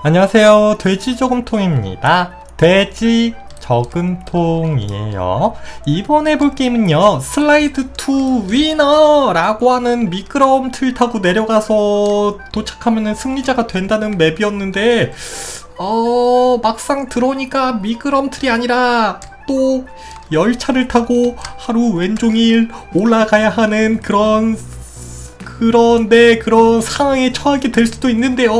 안녕하세요. 돼지 저금통입니다. 돼지 저금통이에요. 이번 해볼 게임은요, 슬라이드 투 위너라고 하는 미끄러움 틀 타고 내려가서 도착하면 승리자가 된다는 맵이었는데, 어, 막상 들어오니까 미끄럼 틀이 아니라 또 열차를 타고 하루 왼종일 올라가야 하는 그런 그런데 그런 상황에 처하게 될 수도 있는데요.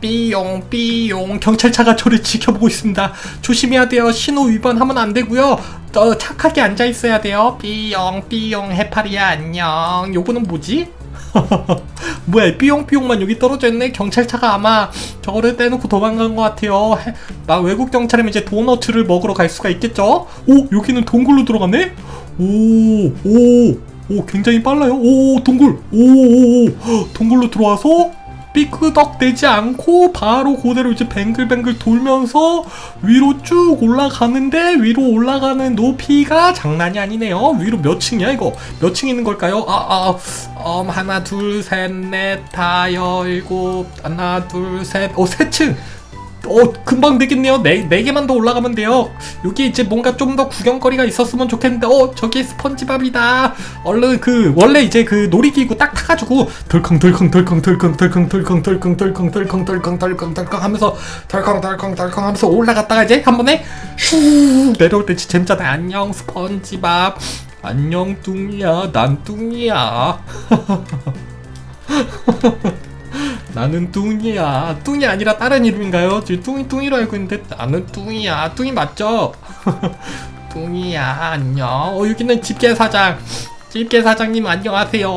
삐용 삐용 경찰차가 저를 지켜보고 있습니다. 조심해야 돼요. 신호 위반하면 안 되고요. 어, 착하게 앉아 있어야 돼요. 삐용 삐용 해파리야 안녕. 요거는 뭐지? 뭐야 삐용삐용만 여기 떨어져 있네 경찰차가 아마 저거를 떼놓고 도망간 것 같아요 해- 막 외국 경찰이면 이제 도너츠를 먹으러 갈 수가 있겠죠 오 여기는 동굴로 들어갔네 오오 오 굉장히 빨라요. 오 동굴. 오오오 동굴로 들어와서 삐끄덕 되지 않고 바로 그대로 이제 뱅글뱅글 돌면서 위로 쭉 올라가는데 위로 올라가는 높이가 장난이 아니네요. 위로 몇 층이야 이거? 몇 층 있는 걸까요? 아 아 음, 하나 둘 셋 넷 다 열곱 하나 둘 셋 어 세 층 어 금방 되겠네요 네, 네 개만 더 올라가면 돼요 여기 이제 뭔가 좀 더 구경거리가 있었으면 좋겠는데 어 저기 스펀지밥이다 얼른 그 원래 이제 그 놀이기구 딱 타가지고 덜컹 덜컹 덜컹 덜컹 덜컹 덜컹 덜컹 덜컹 덜컹 덜컹 덜컹 덜컹 하면서 덜컹 덜컹 덜컹 하면서 올라갔다가 이제 한 번에 슈 내려올 때 진짜 재밌잖아 안녕 스펀지밥 안녕 뚱이야 난 뚱이야 나는 뚱이야. 뚱이 아니라 다른 이름인가요? 저 뚱이 뚱이로 알고 있는데 나는 뚱이야. 뚱이 맞죠? 뚱이야 안녕. 어 여기는 집게 사장. 집게 사장님 안녕하세요.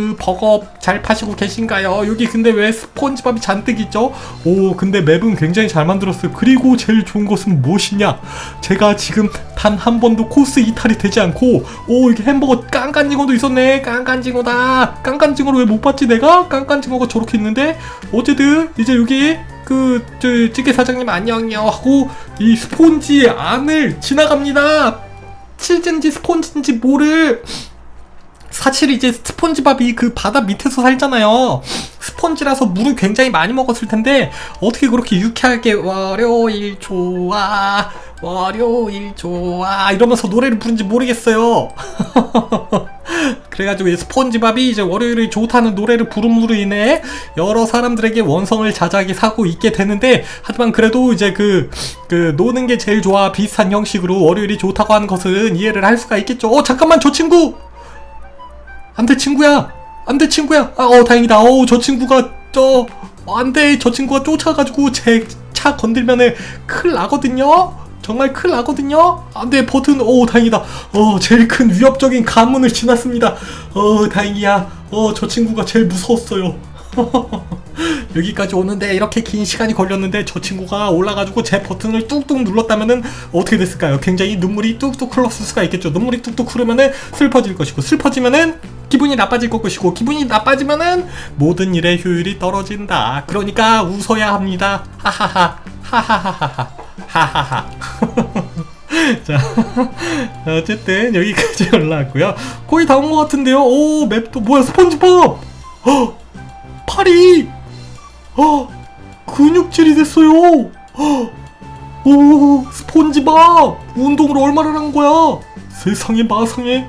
그 버거 잘 파시고 계신가요? 여기 근데 왜 스폰지밥이 잔뜩 있죠? 오 근데 맵은 굉장히 잘 만들었어요. 그리고 제일 좋은 것은 무엇이냐? 제가 지금 단 한 번도 코스 이탈이 되지 않고 오 이렇게 햄버거 깐깐징어도 있었네. 깐깐징어다. 깐깐징어를 왜 못 봤지 내가? 깐깐징어가 저렇게 있는데 어쨌든 이제 여기 그 저 찌개 사장님 안녕요 하고 이 스폰지 안을 지나갑니다. 치즈인지 스폰지인지 모를 사실 이제 스폰지밥이 그 바다 밑에서 살잖아요. 스펀지라서 물을 굉장히 많이 먹었을 텐데 어떻게 그렇게 유쾌하게 월요일 좋아 월요일 좋아 이러면서 노래를 부른지 모르겠어요. 그래가지고 이 스폰지밥이 이제 월요일이 좋다는 노래를 부름으로 인해 여러 사람들에게 원성을 자작이 사고 있게 되는데 하지만 그래도 이제 그, 그 노는 게 제일 좋아 비슷한 형식으로 월요일이 좋다고 하는 것은 이해를 할 수가 있겠죠. 어 잠깐만 저 친구 안돼 친구야. 안돼 친구야. 아, 어 다행이다. 어우 저 친구가 저 어, 안돼 저 친구가 쫓아가지고 제 차 건들면은 큰일 나거든요? 정말 큰일 나거든요? 안돼 버튼. 오 다행이다. 어 제일 큰 위협적인 가문을 지났습니다. 어 다행이야. 어 저 친구가 제일 무서웠어요. 여기까지 오는데 이렇게 긴 시간이 걸렸는데 저 친구가 올라가지고 제 버튼을 뚝뚝 눌렀다면은 어떻게 됐을까요? 굉장히 눈물이 뚝뚝 흘렀을 수가 있겠죠. 눈물이 뚝뚝 흐르면은 슬퍼질 것이고 슬퍼지면은 기분이 나빠질 것이고 기분이 나빠지면은 모든 일의 효율이 떨어진다. 그러니까 웃어야 합니다. 하하하 하하하하 하 하하하. 자, 어쨌든 여기까지 올라왔고요. 거의 다 온 것 같은데요. 오, 맵도 뭐야 스펀지밥. 헉! 팔이 어 근육질이 됐어요 헉! 오 스폰지밥 운동을 얼마나 한 거야 세상에 마상에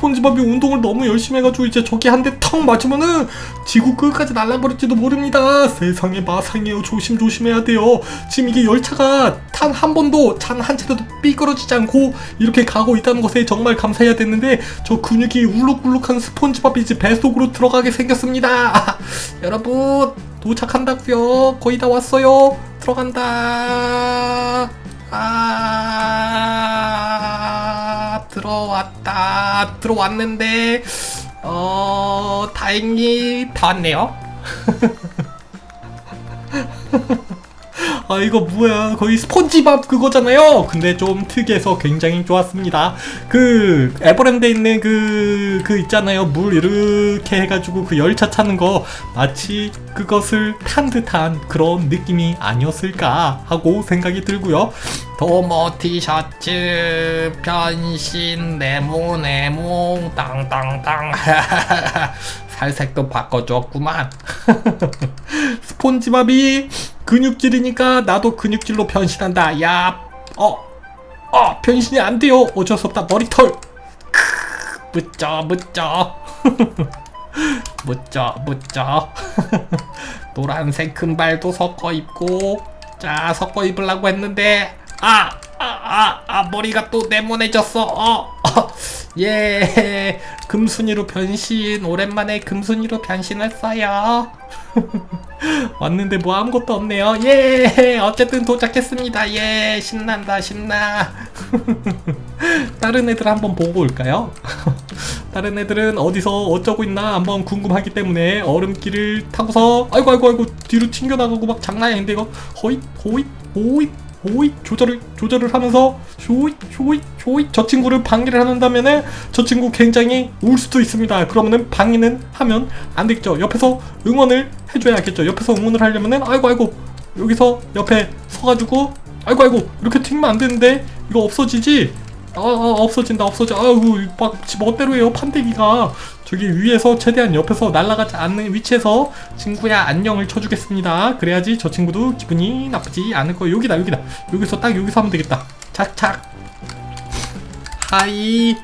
스폰지밥이 운동을 너무 열심히 해가지고 이제 저기 한 대 턱 맞으면은 지구 끝까지 날아버릴지도 모릅니다. 세상에 마상이에요. 조심조심해야 돼요. 지금 이게 열차가 탄 한 번도 찬한 차례도 삐끄러지지 않고 이렇게 가고 있다는 것에 정말 감사해야 되는데 저 근육이 울룩울룩한 스폰지밥이 이제 뱃속으로 들어가게 생겼습니다. 여러분 도착한다고요. 거의 다 왔어요. 들어간다. 아 들어왔다 들어왔는데 어 다행히 다 왔네요 아 이거 뭐야? 거의 스폰지밥 그거잖아요. 근데 좀 특이해서 굉장히 좋았습니다. 그 에버랜드에 있는 그, 그 있잖아요. 물 이렇게 해가지고 그 열차 타는 거 마치 그것을 탄 듯한 그런 느낌이 아니었을까 하고 생각이 들고요. 도모 티셔츠 변신 네모 네모 땅땅땅. 살색도 바꿔줬구만. 스폰지밥이 근육질이니까 나도 근육질로 변신한다. 야, 어, 어, 변신이 안 돼요. 어쩔 수 없다. 머리털. 크, 묻죠, 묻죠. 묻죠, 묻죠. 노란색 금발도 섞어 입고, 자, 섞어 입으려고 했는데, 아, 아, 아, 아, 머리가 또 네모내졌어. 어, 어, 예, 금순이로 변신. 오랜만에 금순이로 변신했어요. 왔는데 뭐 아무것도 없네요. 예, 어쨌든 도착했습니다. 예, 신난다, 신나. 다른 애들 한번 보고 올까요? 다른 애들은 어디서 어쩌고 있나 한번 궁금하기 때문에 얼음길을 타고서 아이고 아이고 아이고 뒤로 튕겨나가고 막 장난이 아닌데 이거 호잇 호잇 호잇 호잇 조절을 조절을 하면서 쇼잇 쇼잇 쇼잇 저 친구를 방해를 한다면은 저 친구 굉장히 울 수도 있습니다. 그러면은 방해는 하면 안 되겠죠. 옆에서 응원을 해줘야겠죠. 옆에서 응원을 하려면은 아이고 아이고 여기서 옆에 서가지고 아이고 아이고 이렇게 튕기면 안 되는데 이거 없어지지? 아, 아 없어진다 없어져 아이고 막지 멋대로 해요 판때기가 저기 위에서 최대한 옆에서 날아가지 않는 위치에서 친구야 안녕을 쳐주겠습니다. 그래야지 저 친구도 기분이 나쁘지 않을 거예요. 여기다 여기다. 여기서 딱 여기서 하면 되겠다. 착착. 하이.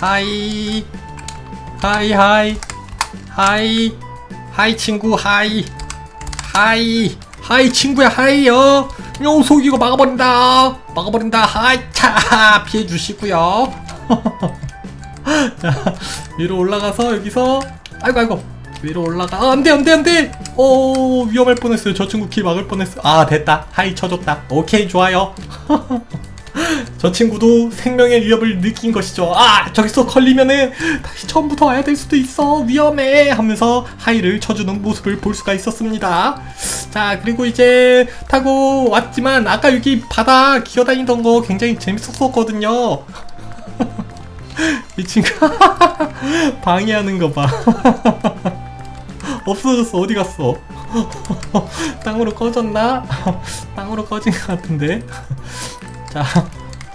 하이. 하이 하이. 하이. 하이 친구. 하이. 하이. 하이 친구야. 하이요 요 속이고 막아버린다. 막아버린다. 하이 차. 피해주시고요 자 위로 올라가서 여기서 아이고 아이고 위로 올라가 아, 안돼 안돼 안돼 오 위험할 뻔했어요 저 친구 길 막을 뻔했어 아 됐다 하이 쳐줬다 오케이 좋아요 저 친구도 생명의 위협을 느낀 것이죠. 아, 저기서 걸리면은 다시 처음부터 와야 될 수도 있어. 위험해. 하면서 하이를 쳐주는 모습을 볼 수가 있었습니다. 자, 그리고 이제 타고 왔지만 아까 여기 바다 기어다니던 거 굉장히 재밌었거든요. 이 친구 방해하는 거 봐. 없어졌어. 어디 갔어? 땅으로 꺼졌나? 땅으로 꺼진 것 같은데. 자,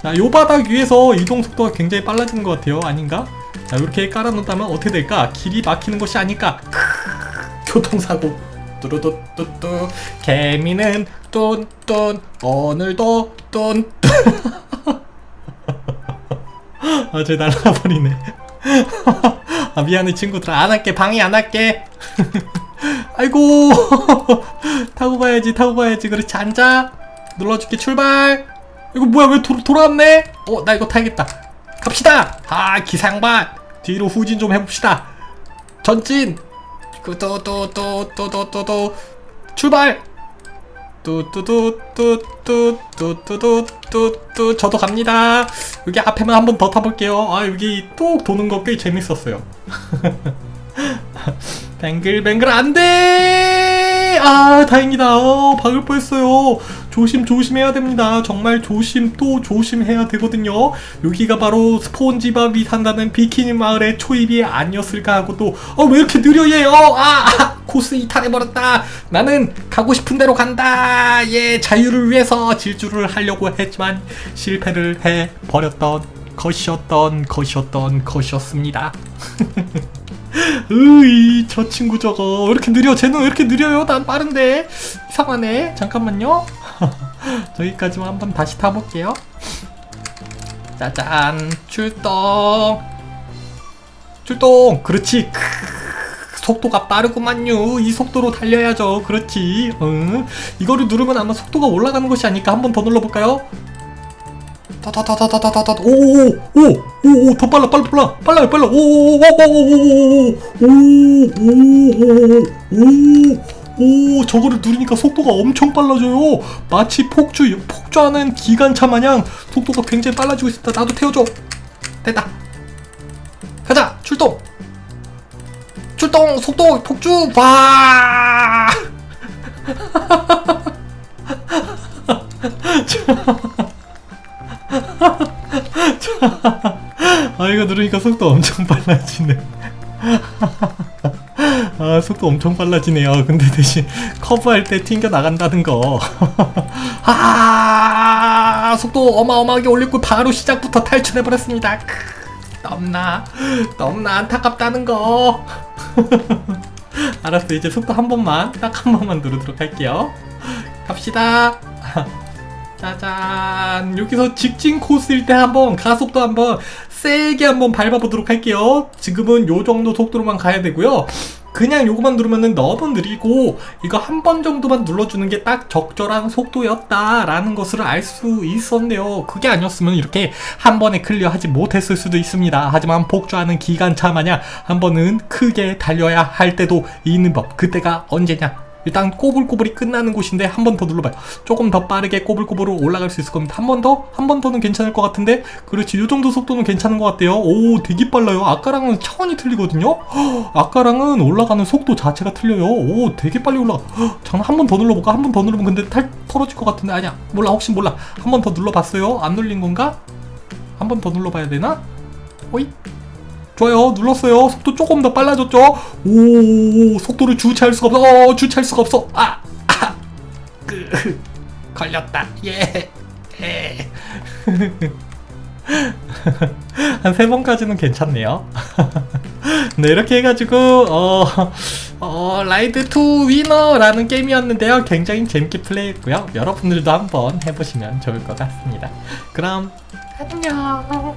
자, 요 바닥 위에서 이동 속도가 굉장히 빨라지는 것 같아요. 아닌가? 자, 이렇게 깔아놓다면 어떻게 될까? 길이 막히는 것이 아닐까? 교통사고. 뚜루뚜뚜뚜. 개미는 뚠뚠. 오늘도 뚠뚠. 아, 쟤 날라버리네. 아, 미안해, 친구들아. 안 할게. 방해 안 할게. 아이고. 타고 가야지, 타고 가야지. 그렇지, 앉아. 눌러줄게, 출발. 이거 뭐야 왜 도, 돌아왔네? 어 나 이거 타야겠다 갑시다 아 기상반 뒤로 후진 좀 해봅시다 전진 또또 또 또 또 또 또 출발 뚜뚜뚜뚜뚜뚜뚜뚜뚜뚜 저도 갑니다. 여기 앞에만 한 번 더 타볼게요. 아 여기 뚝 도는 거 꽤 재밌었어요. 뱅글뱅글 안돼! 아 다행이다. 어, 박을 뻔했어요. 조심 조심해야 됩니다. 정말 조심 또 조심해야 되거든요. 여기가 바로 스폰지밥이 산다는 비키니 마을의 초입이 아니었을까 하고 또어왜 이렇게 느려 얘 어 아, 아 코스 이탈해버렸다. 나는 가고 싶은 대로 간다. 예 자유를 위해서 질주를 하려고 했지만 실패를 해버렸던 것이었던 것이었던 것이었습니다. 으이 저 친구 저거. 왜 이렇게 느려? 쟤는 왜 이렇게 느려요? 난 빠른데. 이상하네. 잠깐만요. 저기까지만 한번 다시 타볼게요. 짜잔. 출동. 출동. 그렇지 속도가 빠르구만요 이 속도로 달려야죠 그렇지 응. 이거를 누르면 아마 속도가 올라가는 것이 아닐까 한 번 더 눌러볼까요 타타타타타타타 오오오오오오 더 빨라 빨라 빨라 빨라요 빨라 오오오오오오오오오 저거를 누르니까 속도가 엄청 빨라져요 마치 폭주 폭주하는 기관차 마냥 속도가 굉장히 빨라지고 있습니다 나도 태워줘 됐다 가자 출동 출동 속도 폭주 와 아 이거 누르니까 속도 엄청 빨라지네. 아 속도 엄청 빨라지네요. 근데 대신 커브할 때 튕겨 나간다는 거. 아, 속도 어마어마하게 올리고 바로 시작부터 탈출해버렸습니다. 너무나 너무나 안타깝다는 거 알았어 이제 속도 한 번만 딱 한 번만 누르도록 할게요 갑시다. 짜잔. 여기서 직진 코스일 때 한번 가속도 한번 세게 한번 밟아보도록 할게요. 지금은 요 정도 속도로만 가야 되고요. 그냥 요거만 누르면은 너무 느리고 이거 한 번 정도만 눌러주는 게 딱 적절한 속도였다라는 것을 알 수 있었네요. 그게 아니었으면 이렇게 한 번에 클리어하지 못했을 수도 있습니다. 하지만 복주하는 기관차 마냥 한 번은 크게 달려야 할 때도 있는 법. 그때가 언제냐? 일단 꼬불꼬불이 끝나는 곳인데 한 번 더 눌러봐요. 조금 더 빠르게 꼬불꼬불로 올라갈 수 있을 겁니다. 한 번 더? 한 번 더는 괜찮을 것 같은데? 그렇지, 이 정도 속도는 괜찮은 것 같아요. 오, 되게 빨라요. 아까랑은 차원이 틀리거든요? 헉, 아까랑은 올라가는 속도 자체가 틀려요. 오, 되게 빨리 올라가. 헉, 잠깐 한 번 더 눌러볼까? 한 번 더 누르면 근데 탈, 털어질 것 같은데? 아니야. 몰라, 혹시 몰라. 한 번 더 눌러봤어요? 안 눌린 건가? 한 번 더 눌러봐야 되나? 오이? 좋아요. 눌렀어요. 속도 조금 더 빨라졌죠? 오 속도를 주체할 수가 없어. 어, 주체할 수가 없어. 아, 아, 그, 걸렸다. 예, 예. 한 세 번까지는 괜찮네요. 네 이렇게 해가지고 어, 어, 라이드 투 위너라는 게임이었는데요. 굉장히 재밌게 플레이했고요. 여러분들도 한번 해보시면 좋을 것 같습니다. 그럼 안녕